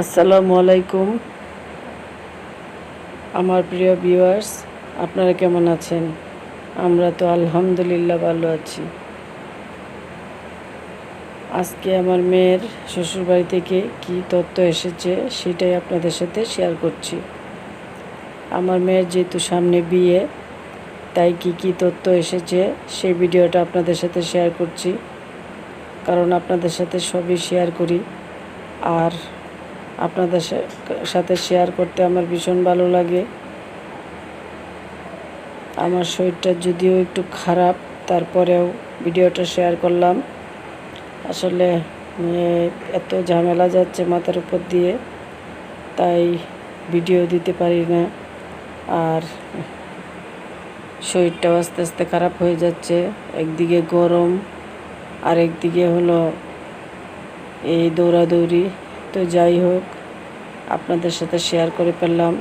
আসসালামু আলাইকুম। আমার প্রিয় ভিউয়ার্স, আপনারা কেমন আছেন? আমরা তো আলহামদুলিল্লাহ ভালো আছি। আজকে আমার মেয়ের শ্বশুরবাড়ি থেকে কি তথ্য এসেছে সেটাই আপনাদের সাথে শেয়ার করছি। আমার মেয়ের যেহেতু সামনে বিয়ে, তাই কি কি তথ্য এসেছে সেই ভিডিওটা আপনাদের সাথে শেয়ার করছি। কারণ আপনাদের সাথে সবই শেয়ার করি। আর আপনাদের সাথে শেয়ার করতে আমার ভীষণ ভালো লাগে। আমার শরীরটা যদিও একটু খারাপ, তারপরেও ভিডিওটা শেয়ার করলাম। আসলে এত ঝামেলা যাচ্ছে মাথার উপর দিয়ে, তাই ভিডিও দিতে পারি না। আর শরীরটাও আস্তে আস্তে খারাপ হয়ে যাচ্ছে। একদিকে গরম আর একদিকে হলো এই দৌড়াদৌড়ি। তো যাই হোক, আপনাদের সাথে শেয়ার করে ফেললাম।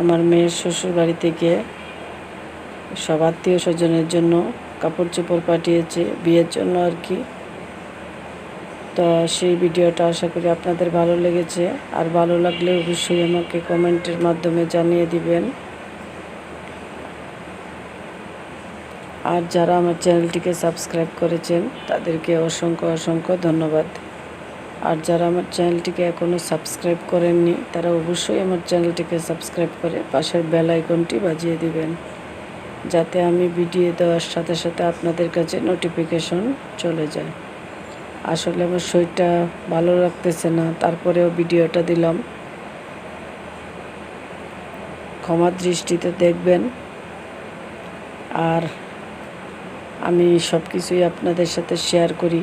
আমার মেয়ের শ্বশুর বাড়ি থেকে সব আত্মীয় স্বজনের জন্য কাপড় চোপড় পাঠিয়েছে, বিয়ের জন্য আর কি। তো সেই ভিডিওটা আশা করি আপনাদের ভালো লেগেছে। আর ভালো লাগলে অবশ্যই আমাকে কমেন্টের মাধ্যমে জানিয়ে দিবেন। আর যারা আমার চ্যানেলটিকে সাবস্ক্রাইব করেছেন, তাদেরকে অসংখ্য অসংখ্য ধন্যবাদ। আর যারা আমার চ্যানেলটিকে এখনও সাবস্ক্রাইব করেননি, তারা অবশ্যই আমার চ্যানেলটিকে সাবস্ক্রাইব করে পাশের বেল আইকনটি বাজিয়ে দিবেন, যাতে আমি ভিডিও দেওয়ার সাথে সাথে আপনাদের কাছে নোটিফিকেশন চলে যায়। আসলে আমার শরীরটা ভালো রাখতেছে না, তারপরেও ভিডিওটা দিলাম। ক্ষমা দৃষ্টিতে দেখবেন। আর আমি সব কিছুই আপনাদের সাথে শেয়ার করি।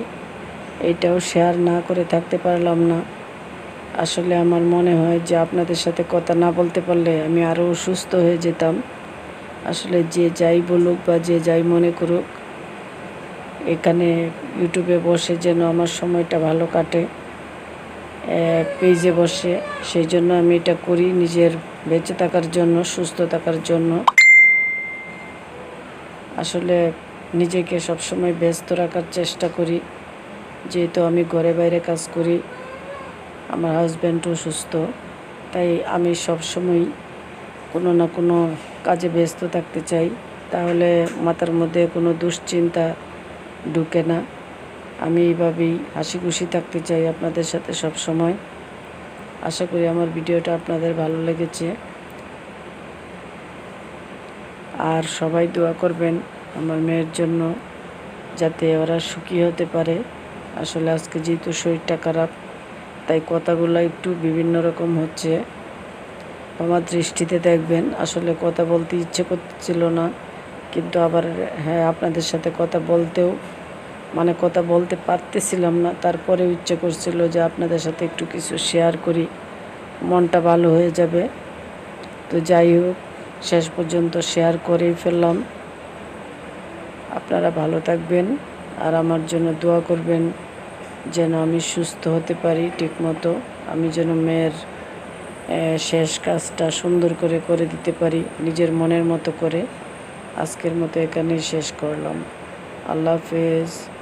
এইটাও শেয়ার না করে থাকতে পারলাম না। আসলে আমার মনে হয় যে আপনাদের সাথে কথা না বলতে পারলে আমি আরও অসুস্থ হয়ে যেতাম। আসলে যে যাই বলুক বা যে যাই মনে করুক, এখানে ইউটিউবে বসে যেন আমার সময়টা ভালো কাটে পেজে বসে, সেই জন্য আমি এটা করি নিজের বেঁচে থাকার জন্য, সুস্থ থাকার জন্য। আসলে নিজেকে সবসময় ব্যস্ত রাখার চেষ্টা করি। যেহেতু আমি ঘরে বাইরে কাজ করি, আমার হাজব্যান্ডও সুস্থ, তাই আমি সবসময় কোনো না কোনো কাজে ব্যস্ত থাকতে চাই। তাহলে মাথার মধ্যে কোনো দুশ্চিন্তা ঢুকে না। আমি এইভাবেই হাসি খুশি থাকতে চাই আপনাদের সাথে সব সময় আশা করি আমার ভিডিওটা আপনাদের ভালো লেগেছে। আর সবাই দোয়া করবেন আমার মেয়ের জন্য, যাতে ওরা সুখী হতে পারে। আসলে আজকে যেহেতু শরীরটা খারাপ, তাই কথাগুলো একটু বিভিন্ন রকম হচ্ছে। আমার দৃষ্টিতে দেখবেন, আসলে কথা বলতে ইচ্ছে করছিল না, কিন্তু আবার হ্যাঁ আপনাদের সাথে কথা বলতেও মানে কথা বলতে পারতেছিলাম না। তারপরেও ইচ্ছে করছিল যে আপনাদের সাথে একটু কিছু শেয়ার করি, মনটা ভালো হয়ে যাবে। তো যাই হোক, শেষ পর্যন্ত শেয়ার করেই ফেললাম। আপনারা ভালো থাকবেন, আর আমার জন্য দোয়া করবেন। যেন আমি সুস্থ হতে পারি ঠিকমতো, আমি যেন মেয়ের শেষ কাজটা সুন্দর করে করে দিতে পারি, নিজের মনের মতো করে। আজকের মতো এখানেই শেষ করলাম। আল্লাহ হাফেজ।